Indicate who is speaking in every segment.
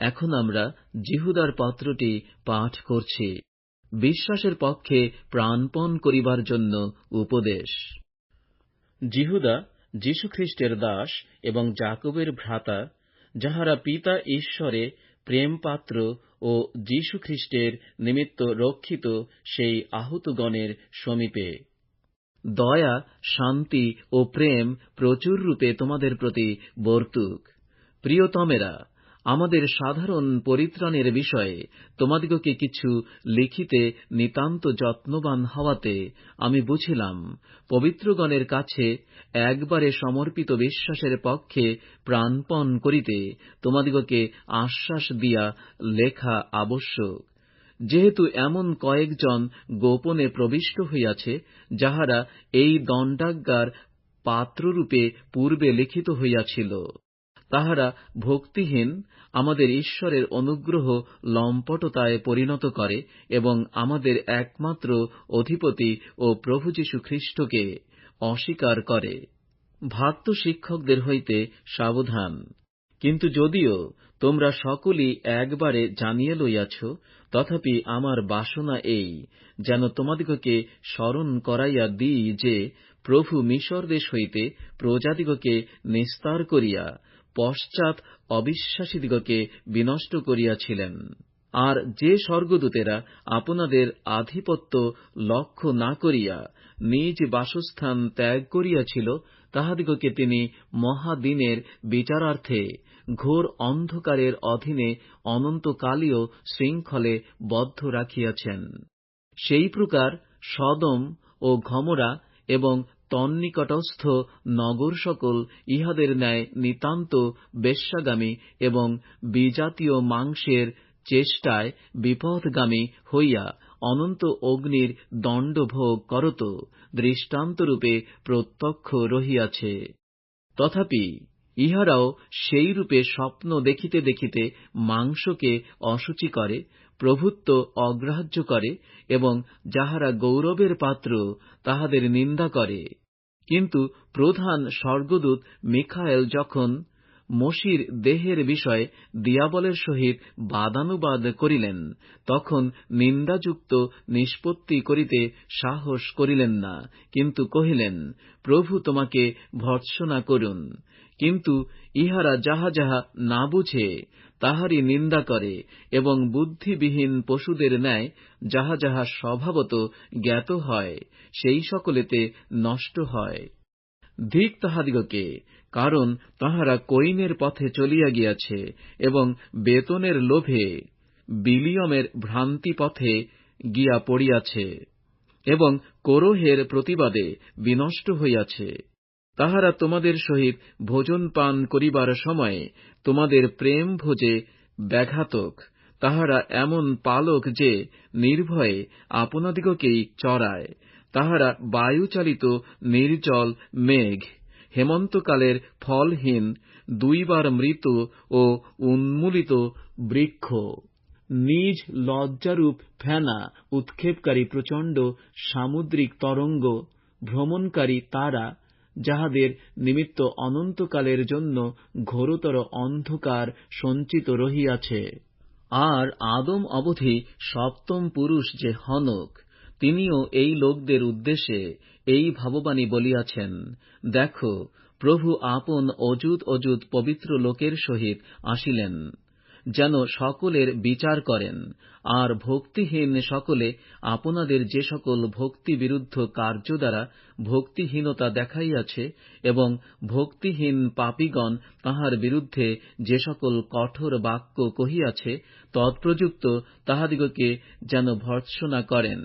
Speaker 1: এখন আমরা জিহুদার পত্রটি পাঠ করছি। বিশ্বাসের পক্ষে প্রাণপণ করিবার জন্য উপদেশ। জিহুদা যীশুখ্রিস্টের দাস এবং জাকবের ভ্রাতা যাহারা পিতা ঈশ্বরে প্রেমপাত্র ও যীশুখ্রিস্টের নিমিত্ত রক্ষিত সেই আহতগণের সমীপে। দয়া শান্তি ও প্রেম প্রচুর রূপে তোমাদের প্রতি বর্তুক। প্রিয়তমেরা আমাদের সাধারণ পরিত্রাণের বিষয়ে তোমাদিগকে কিছু লিখিতে নিতান্ত যত্নবান হওয়াতে আমি বুঝিলাম, পবিত্রগণের কাছে একবারে সমর্পিত বিশ্বাসের পক্ষে প্রাণপণ করিতে তোমাদিগকে আশ্বাস দিয়া লেখা আবশ্যক। যেহেতু এমন কয়েকজন গোপনে প্রবিষ্ট হইয়াছে, যাহারা এই দণ্ডাজ্ঞার পাত্ররূপে পূর্বে লিখিত হইয়াছিল। তাহারা ভক্তিহীন, আমাদের ঈশ্বরের অনুগ্রহ লম্পটতায় পরিণত করে এবং আমাদের একমাত্র অধিপতি ও প্রভু যীশু খ্রিস্টকে অস্বীকার করে। ভ্রাত্য শিক্ষকদের হইতে সাবধান। কিন্তু যদিও তোমরা সকলই একবারে জানিয়া লইয়াছ, তথাপি আমার বাসনা এই, যেন তোমাদিগকে স্মরণ করাইয়া দিই যে প্রভু মিশর দেশ হইতে প্রজাদিগকে নিস্তার করিয়া পশ্চাৎ অবিশ্বাসীদিগকে বিনষ্ট করিয়াছিলেন। আর যে স্বর্গদূতেরা আপনাদের আধিপত্য লক্ষ্য না করিয়া নিজ বাসস্থান ত্যাগ করিয়াছিল, তাহাদিগকে তিনি মহাদিনের বিচারার্থে ঘোর অন্ধকারের অধীনে অনন্তকালীয় শৃঙ্খলে বদ্ধ রাখিয়াছেন। সেই প্রকার সদম ও ঘমরা এবং তন্নিকটস্থ নগর সকল ইহাদের ন্যায় নিতান্ত বেশ্যাগামী এবং বিজাতীয় মাংসের চেষ্টায় বিপথগামী হইয়া অনন্ত অগ্নির দণ্ডভোগ করত, দৃষ্টান্তরূপে প্রত্যক্ষ রহিয়াছে। তথাপি ইহারাও সেইরূপে স্বপ্ন দেখিতে দেখিতে মাংসকে অশুচি করে প্রভুত্ব অগ্রাহ্য করে এবং যাহারা গৌরবের পাত্র, তাহাদের নিন্দা করে। কিন্তু প্রধান স্বর্গদূত মিখায়েল যখন মসির দেহের বিষয়ে দিয়াবলের সহিত বাদানুবাদ করিলেন, তখন নিন্দাযুক্ত নিষ্পত্তি করিতে সাহস করিলেন না, কিন্তু কহিলেন, প্রভু তোমাকে ভর্ৎসনা করুন। কিন্তু ইহারা যাহা যাহা না বুঝে, তাহারই নিন্দা করে এবং বুদ্ধিবিহীন পশুদের ন্যায় যাহা যাহা স্বভাবত জ্ঞাত হয়, সেই সকলেতে নষ্ট হয়। ধিক তাহাদিগকে, কারণ তাহারা কৈনের পথে চলিয়া গিয়াছে এবং বেতনের লোভে বিলিয়মের ভ্রান্তি পথে গিয়া পড়িয়াছে এবং কোরহের প্রতিবাদে বিনষ্ট হইয়াছে। তাহারা তোমাদের সহিত ভোজন পান করিবার সময়ে তোমাদের প্রেম ভোজে ব্যাঘাতক। তাহারা এমন পালক যে নির্ভয়ে আপনাদিগকেই চড়ায়। তাহারা বায়ুচালিত, নির্জল মেঘ। হেমন্তকালের ফলহীন, দুইবার মৃত ও উন্মূলিত বৃক্ষ। নিজ লজ্জারূপ ফেনা উৎক্ষেপকারী প্রচণ্ড সামুদ্রিক তরঙ্গ ভ্রমণকারী তারা যাহাদের নিমিত্ত অনন্তকালের জন্য ঘোরতর অন্ধকার সঞ্চিত রহিয়াছে। আর আদম অবধি সপ্তম পুরুষ যে হনক, তিনিও এই লোকদের উদ্দেশ্যে এই ভাববাণী বলিয়াছেন, দেখো, প্রভু আপন অযুত অযুত পবিত্র লোকের সহিত আসিলেন। যেন সকলের বিচার করেন, আর ভক্তিহীন সকলে আপনাদের যে সকল ভক্তিবিরুদ্ধ কার্য দ্বারা ভক্তিহীনতা দেখাইয়াছে এবং ভক্তিহীন পাপীগণ তাহার বিরুদ্ধে যে সকল কঠোর বাক্য কহিয়াছে, তৎপ্রযুক্ত তাহাদিগকে যেন ভর্ৎসনা করেন।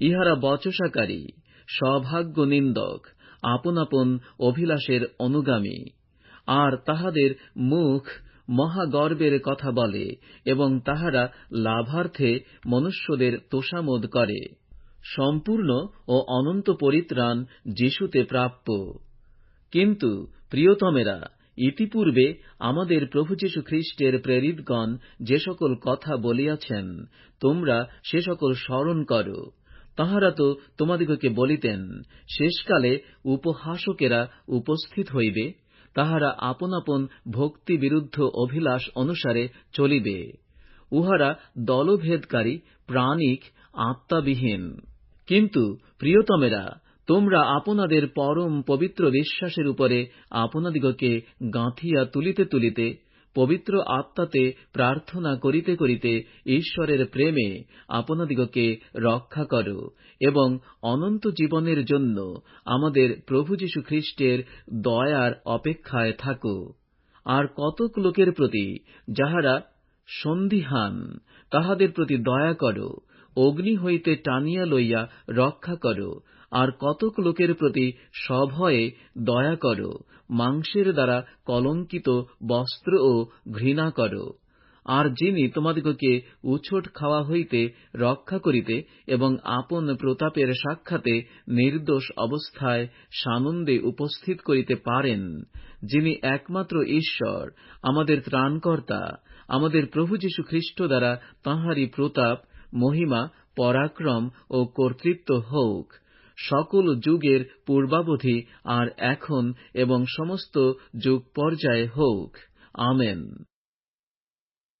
Speaker 1: ইহারা বচসাকারী সৌভাগ্য নিন্দক আপন আপন অভিলাষের অনুগামী, আর তাহাদের মুখ মহাগর্বের কথা বলে এবং তাহারা লাভার্থে মনুষ্যদের তোষামোদ করে। সম্পূর্ণ ও অনন্ত পরিত্রাণ যিশুতে প্রাপ্য কিন্তু, প্রিয়তমেরা, ইতিপূর্বে আমাদের প্রভু যীশু খ্রিস্টের প্রেরিতগণ যে সকল কথা বলিয়াছেন, তোমরা সে সকল স্মরণ কর। তাঁহারা তো তোমাদিগকে বলিতেন, শেষকালে উপহাসকেরা উপস্থিত হইবে? তাহারা আপন আপন ভক্তিবিরুদ্ধ অভিলাষ অনুসারে চলিবে। উহারা দলভেদকারী, প্রাণিক, আত্মাবিহীন। কিন্তু প্রিয়তমেরা, তোমরা আপনাদের পরম পবিত্র বিশ্বাসের উপরে আপনাদিগকে গাঁথিয়া তুলিতে তুলিতে পবিত্র আত্মাতে প্রার্থনা করিতে করিতে ঈশ্বরের প্রেমে আপনাদিগকে রক্ষা কর এবং অনন্ত জীবনের জন্য আমাদের প্রভু যীশু খ্রিস্টের দয়ার অপেক্ষায় থাকো। আর কতক লোকের প্রতি যাহারা সন্দিহান তাহাদের প্রতি দয়া কর, অগ্নি হইতে টানিয়া লইয়া রক্ষা কর আর কতক লোকের প্রতি সভয়ে দয়া কর, মাংসের দ্বারা কলঙ্কিত বস্ত্রও ঘৃণা কর। আর যিনি তোমাদিগকে উছট খাওয়া হইতে রক্ষা করিতে এবং আপন প্রতাপের সাক্ষাতে নির্দোষ অবস্থায় সানন্দে উপস্থিত করিতে পারেন, যিনি একমাত্র ঈশ্বর, আমাদের ত্রাণকর্তা, আমাদের প্রভু যীশু খ্রিস্ট দ্বারা তাঁহারই প্রতাপ, মহিমা, পরাক্রম ও কর্তৃত্ব হোক। সকল যুগের পূর্বাবধি আর এখন এবং সমস্ত যুগ পর্যায়ে হোক। আমেন।